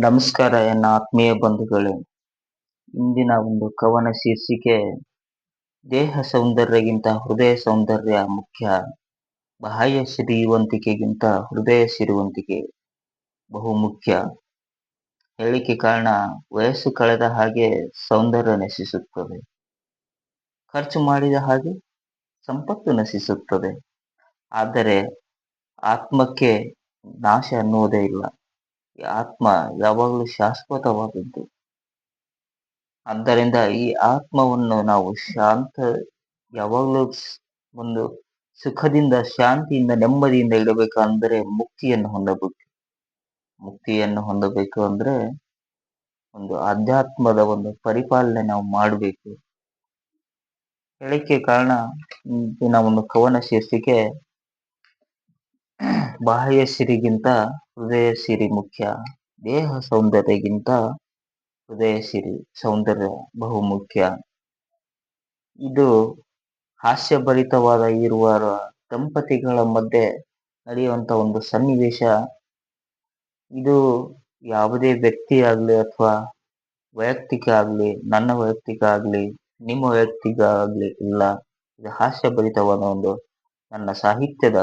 ನಮಸ್ಕಾರ ಎನ್ನ ಆತ್ಮೀಯ ಬಂಧುಗಳೇ. ಇಂದಿನ ಒಂದು ಕವನ ಶೀರ್ಷಿಕೆ, ದೇಹ ಸೌಂದರ್ಯಗಿಂತ ಹೃದಯ ಸೌಂದರ್ಯ ಮುಖ್ಯ. ಬಾಹ್ಯ ಶ್ರೀವಂತಿಕೆಗಿಂತ ಹೃದಯ ಸಿರಿವಂತಿಕೆ ಬಹು ಮುಖ್ಯ. ಹೇಳಿಕೆ ಕಾರಣ, ವಯಸ್ಸು ಕಳೆದ ಹಾಗೆ ಸೌಂದರ್ಯ ನಶಿಸುತ್ತದೆ. ಖರ್ಚು ಮಾಡಿದ ಹಾಗೆ ಸಂಪತ್ತು ನಶಿಸುತ್ತದೆ. ಆದರೆ, ಆತ್ಮಕ್ಕೆ ನಾಶ ಅನ್ನುವುದೇ ಇಲ್ಲ. ಆತ್ಮ ಯಾವಾಗಲೂ ಶಾಶ್ವತವಾದದ್ದು. ಆದ್ದರಿಂದ ಈ ಆತ್ಮವನ್ನು ನಾವು ಶಾಂತ, ಯಾವಾಗಲೂ ಒಂದು ಸುಖದಿಂದ, ಶಾಂತಿಯಿಂದ, ನೆಮ್ಮದಿಯಿಂದ ಇಡಬೇಕಂದ್ರೆ ಮುಕ್ತಿಯನ್ನು ಹೊಂದಬೇಕು. ಮುಕ್ತಿಯನ್ನು ಹೊಂದಬೇಕು ಅಂದ್ರೆ ಒಂದು ಆಧ್ಯಾತ್ಮದ ಒಂದು ಪರಿಪಾಲನೆ ನಾವು ಮಾಡಬೇಕು. ಹೇಳಿಕೆ ಕಾರಣ ಇಂದಿನ ಒಂದು ಕವನ ಶೀರ್ಷಿಕೆ ಬಾಹ್ಯ ಸಿರಿಗಿಂತ ಹೃದಯ ಸಿರಿ ಮುಖ್ಯ. ದೇಹ ಸೌಂದರ್ಯಗಿಂತ ಹೃದಯ ಸಿರಿ ಸೌಂದರ್ಯ ಬಹು ಮುಖ್ಯ. ಇದು ಹಾಸ್ಯಭರಿತವಾದ ಇರುವ ದಂಪತಿಗಳ ಮಧ್ಯೆ ನಡೆಯುವಂತ ಒಂದು ಸನ್ನಿವೇಶ. ಇದು ಯಾವುದೇ ವ್ಯಕ್ತಿ ಆಗಲಿ ಅಥವಾ ವೈಯಕ್ತಿಕ ಆಗಲಿ, ನನ್ನ ವೈಯಕ್ತಿಕ ಆಗಲಿ, ನಿಮ್ಮ ವೈಯಕ್ತಿಕ ಆಗಲಿ ಇಲ್ಲ. ಇದು ಹಾಸ್ಯಭರಿತವಾದ ಒಂದು ನನ್ನ ಸಾಹಿತ್ಯದ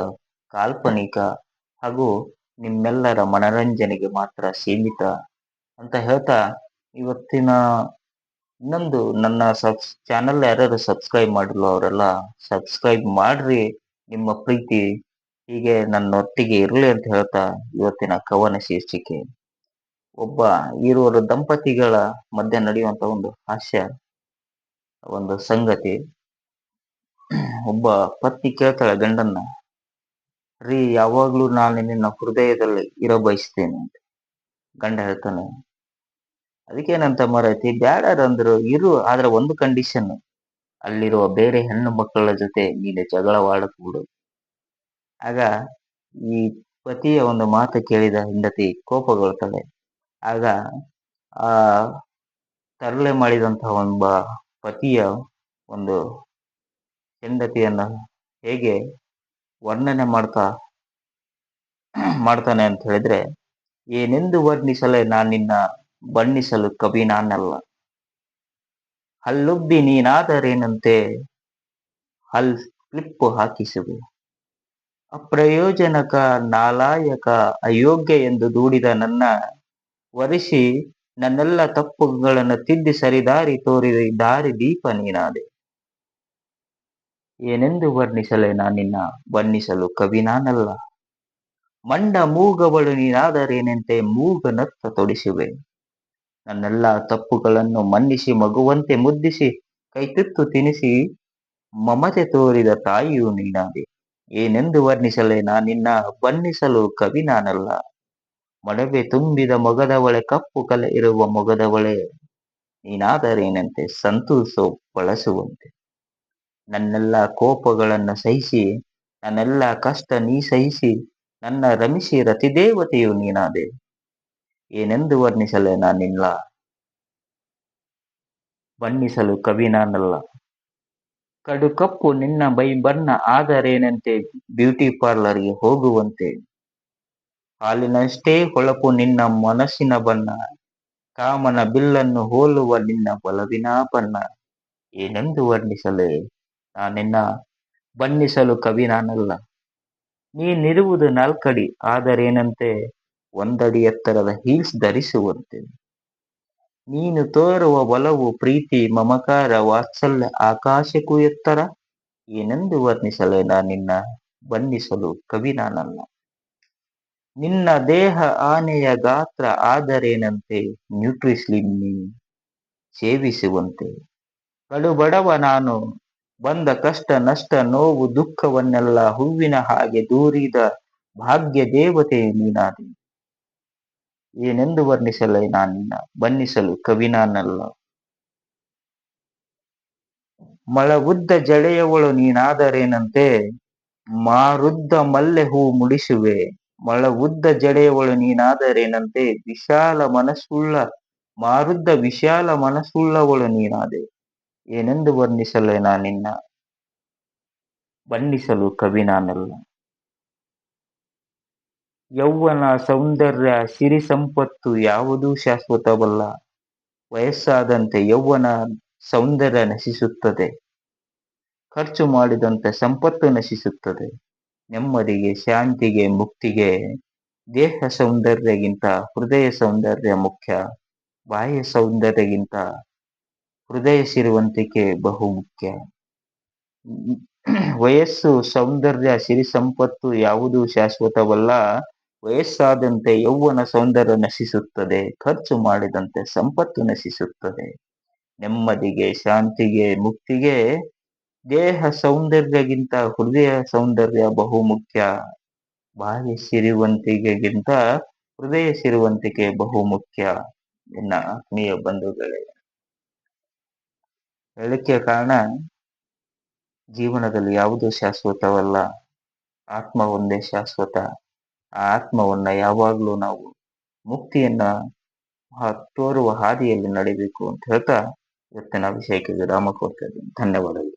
ಕಾಲ್ಪನಿಕ ಹಾಗೂ ನಿಮ್ಮೆಲ್ಲರ ಮನರಂಜನೆಗೆ ಮಾತ್ರ ಸೀಮಿತ ಅಂತ ಹೇಳ್ತಾ ಇವತ್ತಿನ ಇನ್ನೊಂದು ನನ್ನ ಸಬ್ಸ್ ಚಾನಲ್ ಯಾರ್ಯಾರು ಸಬ್ಸ್ಕ್ರೈಬ್ ಮಾಡಿಲ್ಲ ಅವರೆಲ್ಲ ಸಬ್ಸ್ಕ್ರೈಬ್ ಮಾಡ್ರಿ. ನಿಮ್ಮ ಪ್ರೀತಿ ಹೀಗೆ ನನ್ನೊಟ್ಟಿಗೆ ಇರಲಿ ಅಂತ ಹೇಳ್ತಾ ಇವತ್ತಿನ ಕವನ ಶೀರ್ಷಿಕೆ. ಒಬ್ಬ ಇರುವರು ದಂಪತಿಗಳ ಮಧ್ಯೆ ನಡೆಯುವಂತ ಒಂದು ಹಾಸ್ಯ, ಒಂದು ಸಂಗತಿ. ಒಬ್ಬ ಪತ್ನಿ ಕೇಳ್ತಾಳೆ ಗಂಡನ್ನ. ರೀ, ಯಾವಾಗ್ಲೂ ನಾನು ನಿನ್ನ ಹೃದಯದಲ್ಲಿ ಇರೋ ಬಯಸ್ತೇನೆ ಅಂತ. ಗಂಡ ಹೇಳ್ತಾನೆ ಅದಕ್ಕೇನಂತ ಮರೈತಿ ಬ್ಯಾಡ ಅಂದ್ರು ಇರು, ಆದ್ರೆ ಒಂದು ಕಂಡೀಷನ್ ಅಲ್ಲಿರುವ ಬೇರೆ ಹೆಣ್ಣು ಮಕ್ಕಳ ಜೊತೆ ನೀನು ಜಗಳವಾಡಕೂಡು ಆಗ ಈ ಪತಿಯ ಒಂದು ಮಾತು ಕೇಳಿದ ಹೆಂಡತಿ ಕೋಪಗೊಳ್ತಾಳೆ. ಆಗ ಆ ತರಲೆ ಮಾಡಿದಂತ ಒಬ್ಬ ಪತಿಯ ಒಂದು ಹೆಂಡತಿಯನ್ನ ಹೇಗೆ ವರ್ಣನೆ ಮಾಡ್ತಾ, ಮಾಡ್ತಾನೆ ಅಂತ ಹೇಳಿದ್ರೆ, ಏನೆಂದು ವರ್ಣಿಸಲೇ ನಾನು ನಿನ್ನ ಬಣ್ಣಿಸಲು ಕವಿ ನಾನಲ್ಲ. ಹಲ್ಲುಬ್ಬಿ ನೀನಾದರೇನಂತೆ, ಹಲ್ ಕ್ಲಿಪ್ಪು ಹಾಕಿಸುವೆ. ಅಪ್ರಯೋಜನಕ, ನಾಲಾಯಕ, ಅಯೋಗ್ಯ ಎಂದು ದೂಡಿದ ನನ್ನ ವರಿಸಿ ನನ್ನೆಲ್ಲ ತಪ್ಪುಗಳನ್ನು ತಿದ್ದಿ ಸರಿದಾರಿ ತೋರಿದ ದಾರಿ ದೀಪ ನೀನಾದೆ. ಏನೆಂದು ವರ್ಣಿಸಲೇ ನಾನಿನ್ನ ಬಣ್ಣಿಸಲು ಕವಿ ನಾನಲ್ಲ. ಮಂಡ ಮೂಗವಳು ನೀನಾದರೇನೆಂತೆ ಮೂಗನತ್ತ ತೊಡಿಸುವೆ? ನನ್ನೆಲ್ಲ ತಪ್ಪುಗಳನ್ನು ಮನ್ನಿಸಿ ಮಗುವಂತೆ ಮುದ್ದಿಸಿ ಕೈತುತ್ತು ತಿನಿಸಿ ಮಮತೆ ತೋರಿದ ತಾಯಿಯು ನೀನಾದೆ ಏನೆಂದು ವರ್ಣಿಸಲೇ ನಾನಿನ್ನ ಬಣ್ಣಿಸಲು ಕವಿ ನಾನಲ್ಲ. ಮಡವೆ ತುಂಬಿದ ಮೊಗದವಳೆ ಕಪ್ಪು ಕಲೆ ಇರುವ ಮೊಗದವಳೆ ನೀನಾದರೇನಂತೆ ಸಂತೋಷ ಬಳಸುವಂತೆ. ನನ್ನೆಲ್ಲ ಕೋಪಗಳನ್ನ ಸಹಿಸಿ, ನನ್ನೆಲ್ಲ ಕಷ್ಟ ನೀ ಸಹಿಸಿ, ನನ್ನ ರಮಿಸಿ ರತಿದೇವತೆಯು ನೀನಾದೆ. ಏನೆಂದು ವರ್ಣಿಸಲೆ ನಾನಿಲ್ಲ? ಬಣ್ಣಿಸಲು ಕವಿ ನಾನಲ್ಲ. ಕಡು ಕಪ್ಪು ನಿನ್ನ ಬೈ ಬಣ್ಣ ಆದರೇನಂತೆ? ಬ್ಯೂಟಿ ಪಾರ್ಲರ್ಗೆ ಹೋಗುವಂತೆ. ಹಾಲಿನಷ್ಟೇ ಹೊಳಪು ನಿನ್ನ ಮನಸ್ಸಿನ ಬಣ್ಣ. ಕಾಮನ ಬಿಲ್ಲನ್ನು ಹೋಲುವ ನಿನ್ನ ಒಲವಿನ ಬಣ್ಣ. ಏನೆಂದು ವರ್ಣಿಸಲೇ? ನಾನಿನ್ನ ಬಣ್ಣಿಸಲು ಕವಿ ನಾನಲ್ಲ. ನೀನಿರುವುದು ನಾಲ್ಕಡಿ, ಆದರೇನಂತೆ ಒಂದಡಿ ಎತ್ತರದ ಹೀಲ್ಸ್ ಧರಿಸುವಂತೆ. ನೀನು ತೋರುವ ಒಲವು, ಪ್ರೀತಿ, ಮಮಕಾರ, ವಾತ್ಸಲ್ಯ, ಆಕಾಶಕ್ಕೂ ಎತ್ತರ. ಏನೆಂದು ವರ್ಣಿಸಲು ನಾನಿನ್ನ ಬಣ್ಣಿಸಲು ಕವಿ ನಾನಲ್ಲ. ನಿನ್ನ ದೇಹ ಆನೆಯ ಗಾತ್ರ, ಆದರೇನಂತೆ ನ್ಯೂಟ್ರಿಸ್ಲಿಮ್ ನೀ ಸೇವಿಸುವಂತೆ. ಕಡುಬಡವ ನಾನು ಬಂದ ಕಷ್ಟ, ನಷ್ಟ, ನೋವು, ದುಃಖವನ್ನೆಲ್ಲ ಹೂವಿನ ಹಾಗೆ ದೂರಿದ ಭಾಗ್ಯ ದೇವತೆ ನೀನಾದಿ. ಏನೆಂದು ವರ್ಣಿಸಲೇ ನಾನಿನ್ನ ಬಣ್ಣಿಸಲು ಕವಿ ನಾನಲ್ಲ. ಮಳವುದ್ದ ಜಡೆಯವಳು ನೀನಾದರೇನಂತೆ? ಮಾರುದ್ದ ಮಲ್ಲೆ ಹೂ ಮುಡಿಸುವೆ. ಮಳವುದ್ದ ಜಡೆಯವಳು ನೀನಾದರೇನಂತೆ? ವಿಶಾಲ ಮನಸ್ಸುಳ್ಳ, ಮಾರುದ್ದ ವಿಶಾಲ ಮನಸ್ಸುಳ್ಳವಳು ನೀನಾದೆ. ಏನೆಂದು ವರ್ಣಿಸಲೇ ನಾನಿನ್ನ ಬಣ್ಣಿಸಲು ಕವಿ ನಾನಲ್ಲ. ಯೌವನ ಸೌಂದರ್ಯ ಸಿರಿ ಸಂಪತ್ತು ಯಾವುದೂ ಶಾಶ್ವತವಲ್ಲ. ವಯಸ್ಸಾದಂತೆ ಯೌವನ ಸೌಂದರ್ಯ ನಶಿಸುತ್ತದೆ. ಖರ್ಚು ಮಾಡಿದಂತೆ ಸಂಪತ್ತು ನಶಿಸುತ್ತದೆ. ನೆಮ್ಮದಿಗೆ, ಶಾಂತಿಗೆ, ಮುಕ್ತಿಗೆ. ದೇಹ ಸೌಂದರ್ಯಗಿಂತ ಹೃದಯ ಸೌಂದರ್ಯ ಮುಖ್ಯ. ಬಾಹ್ಯ ಸೌಂದರ್ಯಗಿಂತ ಹೃದಯ ಸಿರುವಂತಿಕೆ ಬಹು ಮುಖ್ಯ. ವಯಸ್ಸು, ಸೌಂದರ್ಯ, ಸಿರಿ ಸಂಪತ್ತು ಯಾವುದು ಶಾಶ್ವತವಲ್ಲ. ವಯಸ್ಸಾದಂತೆ ಯೌವನ ಸೌಂದರ್ಯ ನಶಿಸುತ್ತದೆ. ಖರ್ಚು ಮಾಡಿದಂತೆ ಸಂಪತ್ತು ನಶಿಸುತ್ತದೆ. ನೆಮ್ಮದಿಗೆ, ಶಾಂತಿಗೆ, ಮುಕ್ತಿಗೆ ದೇಹ ಸೌಂದರ್ಯಗಿಂತ ಹೃದಯ ಸೌಂದರ್ಯ ಬಹು ಮುಖ್ಯ. ಬಾಹ್ಯ ಸಿರಿವಂತಿಕೆಗಿಂತ ಹೃದಯ ಸಿರುವಂತಿಕೆ ಬಹು ಮುಖ್ಯ. ಎನ್ನ, ಆತ್ಮೀಯ ಬಂಧುಗಳೇ. ಹೇಳಕ್ಕೆ ಕಾರಣ ಜೀವನದಲ್ಲಿ ಯಾವುದು ಶಾಶ್ವತವಲ್ಲ, ಆತ್ಮ ಒಂದೇ ಶಾಶ್ವತ. ಆ ಆತ್ಮವನ್ನ ಯಾವಾಗಲೂ ನಾವು ಮುಕ್ತಿಯನ್ನ ತೋರುವ ಹಾದಿಯಲ್ಲಿ ನಡಿಬೇಕು ಅಂತ ಹೇಳ್ತಾ ಇವತ್ತಿನ ವಿಷಯಕ್ಕೆ ವಿರಾಮ ಕೊಡ್ತಾ ಇದ್ದೀನಿ ಧನ್ಯವಾದಗಳು.